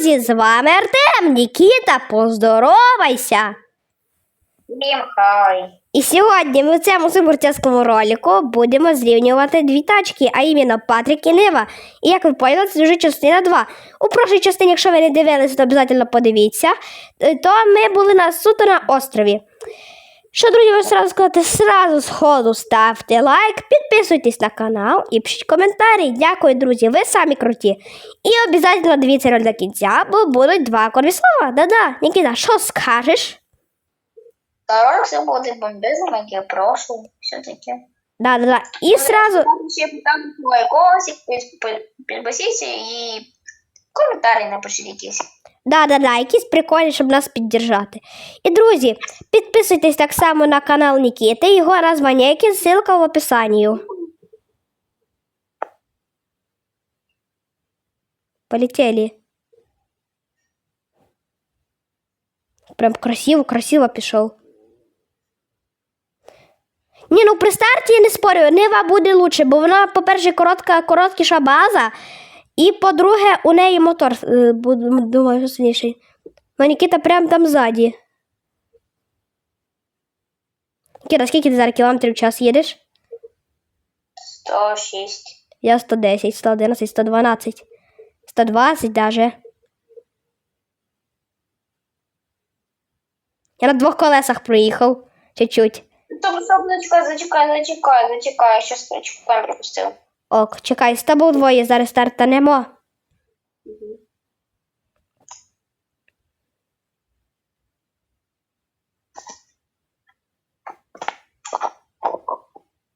друзі, з вами Артем, Нікіта, поздоровайся! Всім хай. І сьогодні ми в цьому суперчаскому ролику будемо зрівнювати дві тачки, а іменно Патрік і Нива. І як ви поняли, це вже частина 2. У прошлій частині, якщо ви не дивилися, то обов'язково подивіться, е, то ми були на суто на острові. Що, друзі, ви сразу сказати, сразу з ходу ставте лайк, підписуйтесь на канал і пишіть коментарі. Дякую, друзі, ви самі круті. І обов'язково дивіться роль до кінця, бо будуть два корні слова. Да-да, Нікіта, що скажеш? Та все буде бомбезно, як я прошу. Все таке. Да-да-да. І сразу... Ще там твій голосик, підписіться і коментарі напишіть якісь. Да, да, да, якісь прикольні, щоб нас піддержати. І друзі, підписуйтесь так само на канал Нікіти, його названня, ссылка в описанні. Полетели. Прям красиво, красиво пішов. Ні, ну при старті я не спорю, Нива буде лучше, бо вона, по-перше, коротка, короткіша база, і по-друге, у неї мотор, е, думаю, сильніший. Ну, Нікіта прям там ззаді. Нікіта, скільки ти зараз кілометрів в час їдеш? 106. Я 110, 111, 112, 120 даже. Я на двох колесах проїхав. Чуть-чуть. Стоп, зачекай, зачекай, зачекай, зачекай, щас чекаємо пропустив. Ок, чекай, з тобою двоє зараз стартанемо.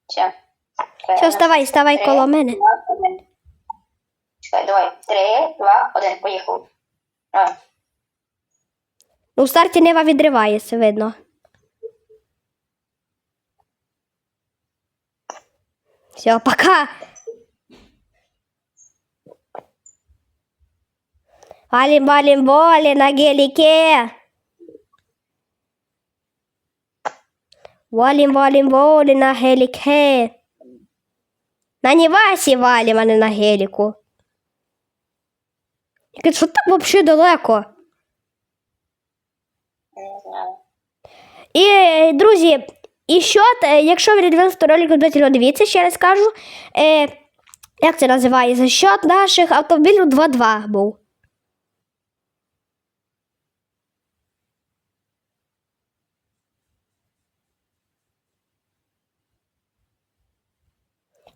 Все. Вставай, вставай коло мене. Чекай, давай. Три, два, один, поїхав. Давай. Ну, в старті Нива відривається, видно. Все, пока. Валим, валим, воли на гелике. Валим, валим, воли на гелике. На Нівасі валим, а не на геліку. Що так взагалі далеко? І, друзі, і що, якщо ви не дивилися то ролик, обов'язково дивіться, ще раз кажу. Е, як це називається? Счет наших автомобілів 2-2 був.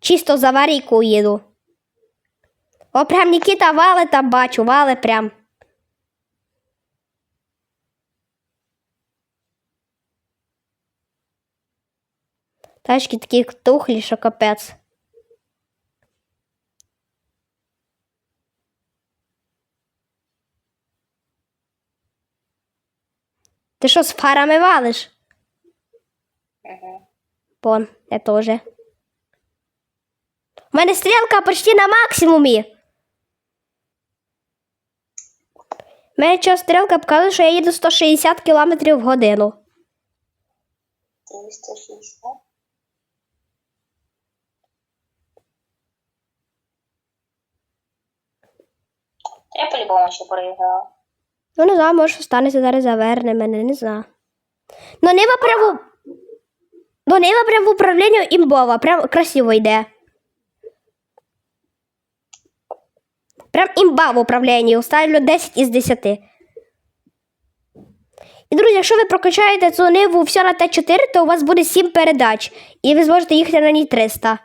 Чисто за аварійку їду. О, прям Нікіта вали там бачу, вали прям. Тачки такі тухлі, що капець. Ти що з фарами валиш? Угу. Пон, я теж. У мене стрілка почти на максимумі. У мене що стрілка показує, що я їду 160 км в годину. 360. Я по-любому ще проіграла. Ну, не знаю, може, станеться зараз заверне мене, не знаю. Ну, Нива прям в... Ну, Нива прям в управлінні імбова, прям красиво йде. Прям імба в управлінні, ставлю 10 із 10. І, друзі, якщо ви прокачаєте цю ниву все на Т4, то у вас буде 7 передач, і ви зможете їхати на ній 300.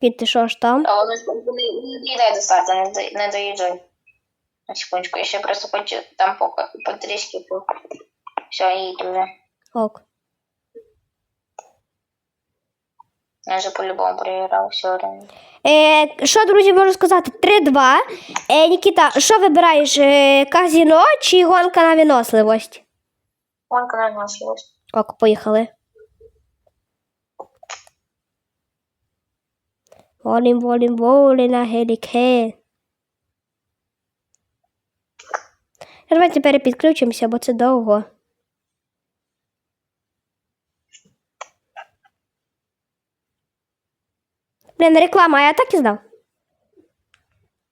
Кіт, ти що ж там? А воно ж не не доїдай до старту, не, до- не доїжджай. На секундочку, я ще просто хочу там по, по трішки по... Все, їду вже. Ок. Я вже по-любому проіграв все время. Е, що, друзі, можу сказати? 3-2. Е, Нікіта, що вибираєш? Е, казіно чи гонка на виносливість? Вон канал наш ось. Ок, поїхали. Волім, волім, волі на геліке. Давайте перепідключимося, бо це довго. Блін, реклама, я так і знав.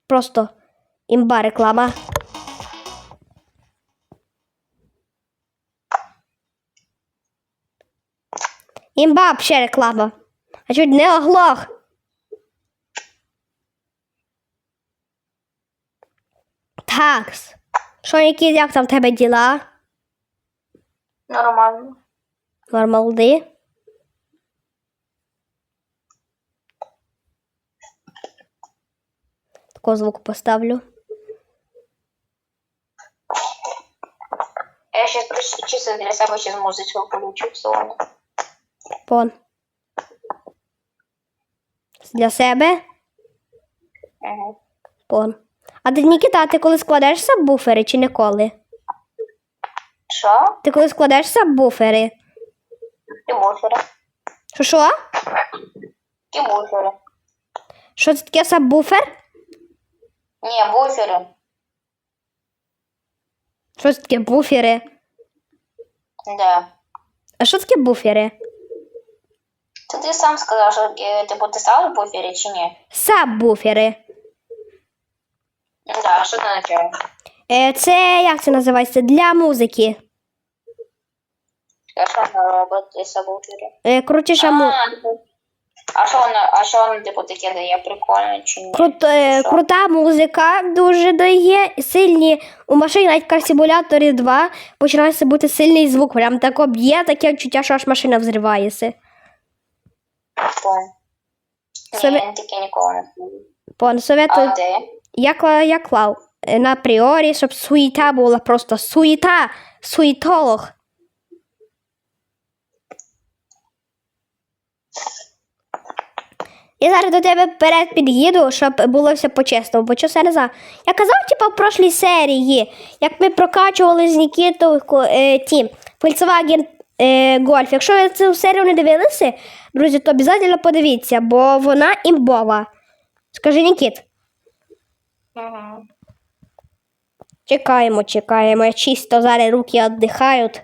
Просто імба реклама. Імба ще реклама. А чуть не оглох. Такс. Що, які, як там в тебе діла? Нормально. Нормалди? Такого звуку поставлю. Я сейчас просто чисто для себе сейчас музычку включу в. Пон. Для себе? Угу. Пон. А ти, Нікіта, ти коли складаєш сабвуфери чи ніколи? Що? Ти коли складаєш сабвуфери? І буфери. Що що? І буфери. Що це таке сабвуфер? Ні, буфери. Що це таке буфери? Да. А що таке буфери? Це ти сам сказав, що е, типу ти в буфері чи ні? Сабвуфери. Да, що це означає? Е, це як це називається? Для музики. Що вона робить із? Е, крутіша му... А, типу, а що вона, а що вона типу таке дає? Прикольно чи ні? Крут, е, Що? крута музика дуже дає. Сильні у машині навіть карсибуляторі 2 починається бути сильний звук. Прям тако б'є, таке відчуття, що аж машина взривається. Прикольно. Ні, я таке ніколи не чув. Пон советую, А де? Я, я клав е, на пріорі, щоб суєта була просто суєта, суєтолог. Я зараз до тебе вперед під'їду, щоб було все по-чесному, бо я не. Я казав, типу, в прошлій серії, як ми прокачували з Нікітою е, ті Volkswagen е, Golf. Якщо ви цю серію не дивилися, друзі, то обов'язково подивіться, бо вона імбова. Скажи, Нікіт. Угу. Чекаємо, чекаємо. Чисто зараз руки віддихають.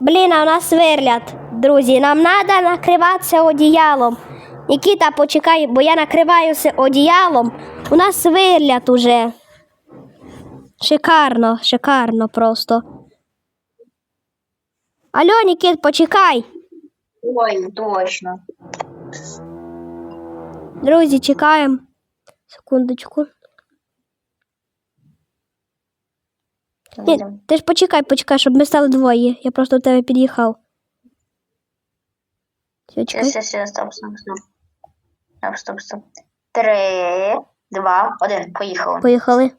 Блін, а у нас сверлять, друзі. Нам треба накриватися одіялом. Нікіта, почекай, бо я накриваюся одіялом. У нас сверлять уже. Шикарно, шикарно просто. Алло, Нікіт, почекай. Ой, точно. Друзі, чекаємо. Секундочку. Ні, ти ж почекай, почекай, щоб ми стали двоє. Я просто до тебе під'їхав. Все, чекай. все, все, стоп, стоп, стоп. Стоп, стоп, стоп. Три, два, один, поїхали. Поїхали.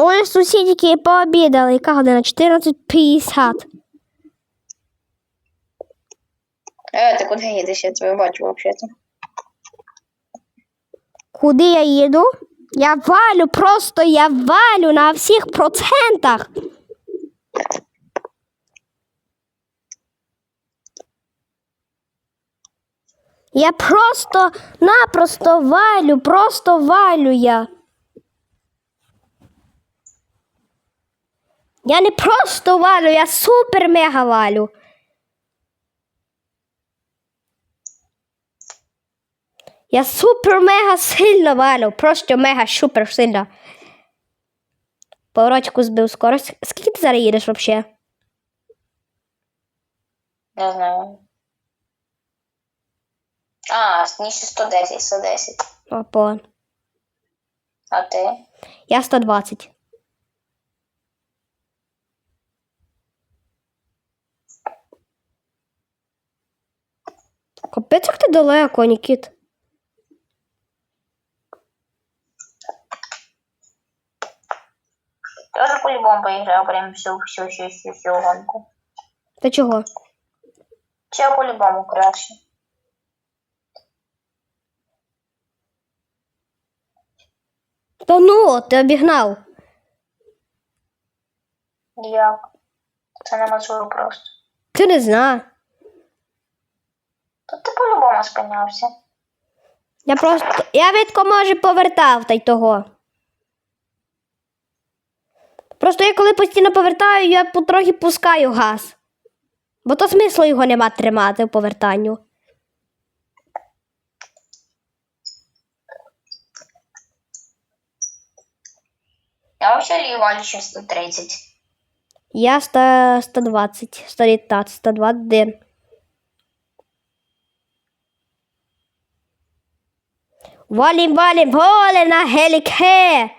Ой, сусідки пообідали. Яка година? 14.50. Е, ти куди їдеш? Я тебе бачу взагалі. Куди я їду? Я валю, просто я валю на всіх процентах. Я просто-напросто валю, просто валю я. Я не просто валю, я супер-мега валю. Я супер-мега сильно валю, просто мега супер сильно. Поворотику збив скорость. Скільки ти зараз їдеш взагалі? Не знаю. А, ні, ще 110, 110. Опа. А ти? Я 120. Капець, як ти далеко, Нікіт. Я вже по-любому поіграв прям всю, всю, всю, всю, всю гонку. Та чого? Чи по-любому краще. Та ну, ти обігнав. Як? Це неможливо просто. Ти не знав. Тут ти по-любому спинявся. Я просто. Я відко може повертав та й того. Просто я коли постійно повертаю, я потрохи пускаю газ. Бо то смислу його нема тримати в повертанню. Я взагалі валю ще 130. Я 100, 120, 119, 121. Валим, валим, воле на гелике!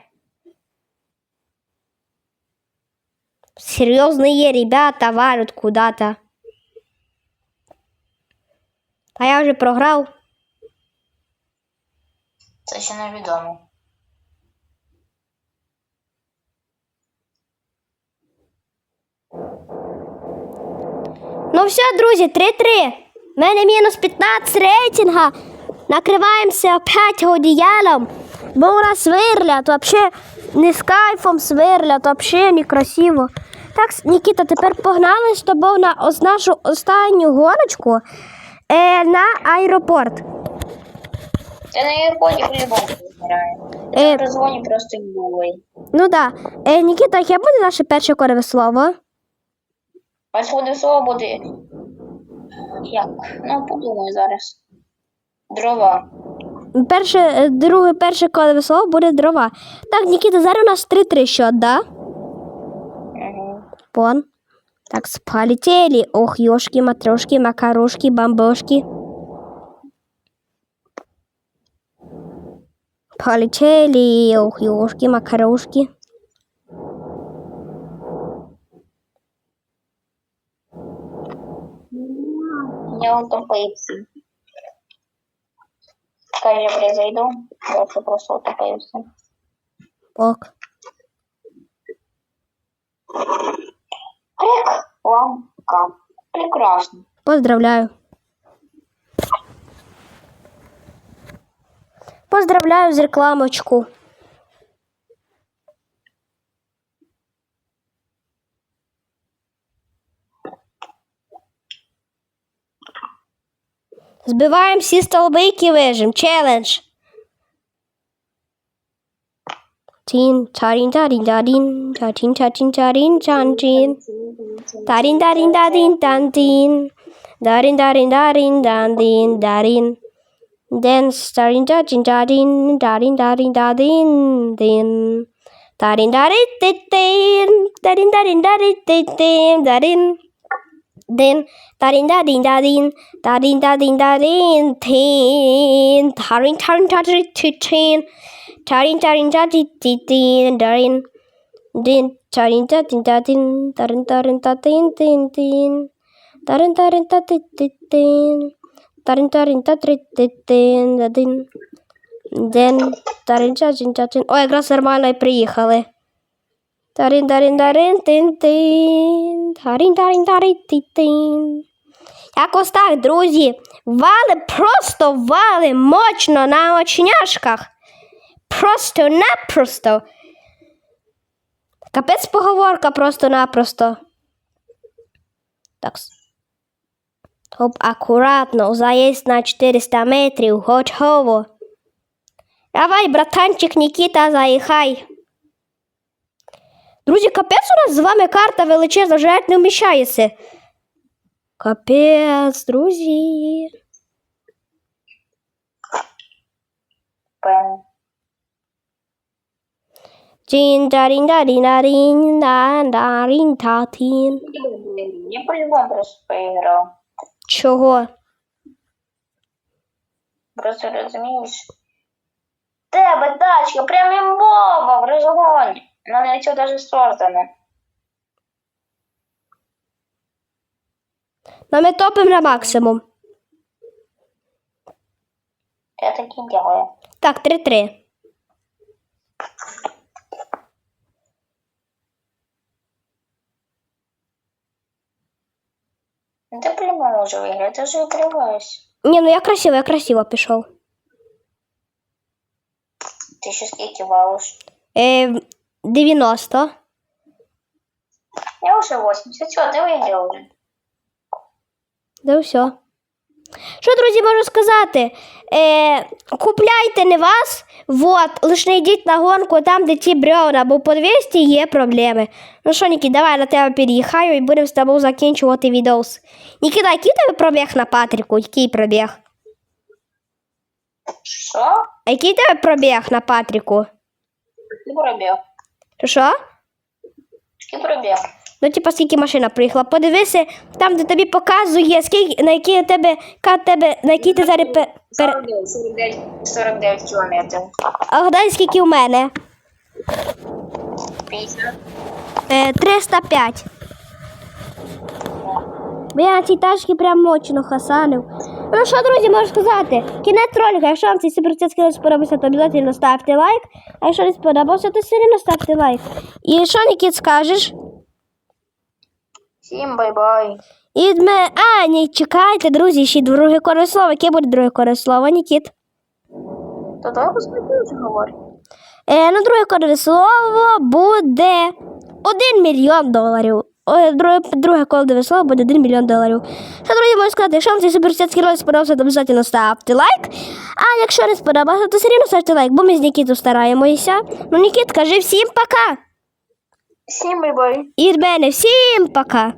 Серьезные ребята валят куда-то. А я вже програв. Це ще невідомо. Ну все, друзі, 3-3. В мене мінус 15 рейтинга. Накриваємося опять одіялом. Бо у нас свирлять, вообще не з кайфом свирлять, вообще некрасиво. Так, Нікіта, тепер погнали з тобою на нашу останню гоночку е, на аеропорт. Ти на аеропорті по-любому виграє. Е, При просто були. ну да. Е, Нікіта, яке буде наше перше кодове слово? Ось буде слово буде. Як? Ну, подумай зараз. Дрова. Перше, е, друге, перше кодове слово буде дрова. Так, Нікіта, зараз у нас 3-3 счет, да? Угу. Пон. Так, полетели. Ох, ёшки, матрешки, макарошки, бомбошки. Полетели. Ох, ёшки, макарошки. Я утопився. Хай я произойду. Я це просто утопився. Ок. Рекламка. Прекрасно. Поздравляю. Поздравляю з рекламочку. Збиваємо всі столбики вижим. Челендж. Тін, чарін, тарін, тарін, чарін, чарін, чарін, чарін. Darin, darin, darin, dandin. Darin, darin, darin, dandin, darin. Dance, darin, darin, darin, darin, darin, darin, din. Darin, darin, din, darin, darin, darin, din, darin. Din, darin, darin, darin, darin, darin, darin, tin. Darin, darin, darin, tin. Darin, darin, darin, din, darin. Din, tarin, ta, tin, ta, tin, tarin, tarin, ta, tin, tin, tin. Tarin, tarin, ta, tin, tin, tin. Tarin, tarin, ta, три, tin, tin, та, tin. Ден, тарин, чачин, чачин. О, якраз нормально і приїхали. Тарин, тарин, тарин, тин, тин. Тарин, тарин, тарин, тин, тин. Якось так, друзі. Вали, просто вали мощно на очняшках. Просто-напросто. Капець поговорка просто-напросто. Так. Оп, акуратно, заїзд на 400 метрів, готово. Давай, братанчик Нікіта, заїхай. Друзі, капець у нас з вами карта величезна, вже навіть не вміщається. Капець, друзі. Певно. Тін, дарін, дарін, дарін, дан, дарін, татін. Я по-любому просто поіграв. Чого? Просто розумієш. Тебе тачка прям імбова в розгоні. У мене цього навіть создано. Ну, ми топимо на максимум. Я так і делаю. Так, 3-3. Ну, Ти по-любому уже выиграть, я же укрываюсь. Ні, ну я красиво, я красиво пішов. Ты еще скільки валиш? Е, 90. Я уже 80. Все, ты выиграл уже. Да все. Що, друзі, можу сказати? Е, купляйте не вас, вот, лише не йдіть на гонку там, де ті бревна, бо по 200 є проблеми. Ну що, Нікі, давай на тебе переїхаю і будемо з тобою закінчувати відос. Нікіта, який тебе пробіг на Патріку? Який пробіг? Що? А який тебе пробіг на Патріку? Ти пробіг. Що? Пробіг. Ну, типа, скільки машина приїхала. Подивися, там, де тобі показує, скільки, на який у тебе, тебе, на який ти зараз пер... пер... 49, 49, 49 кілометрів. А гадай, скільки у мене? 50. Е, 305. Бо я на цій тачці прям мощно хасанив. Ну що, друзі, можу сказати? Кінець ролика, якщо вам цей суперцяцький ролик сподобався, то обов'язково ставте лайк. А якщо не сподобався, то все одно ставте лайк. І що, Нікіт, скажеш? Всім бай-бай. І мене... А, ні, чекайте, друзі, ще й друге коре слово. Яке буде друге коре слово, Нікіт? То давай вже говори. Е, ну, друге кодове слово буде 1 мільйон доларів. Друге, друге кодове слово буде 1 мільйон доларів. Що, друзі, можу сказати, якщо вам цей суперсетський ролик сподобався, то обов'язково ставте лайк. А якщо не сподобався, то все рівно ставте лайк, бо ми з Нікітою стараємося. Ну, Нікіт, кажи всім пока. Всім бай-бай. І від мене всім пока.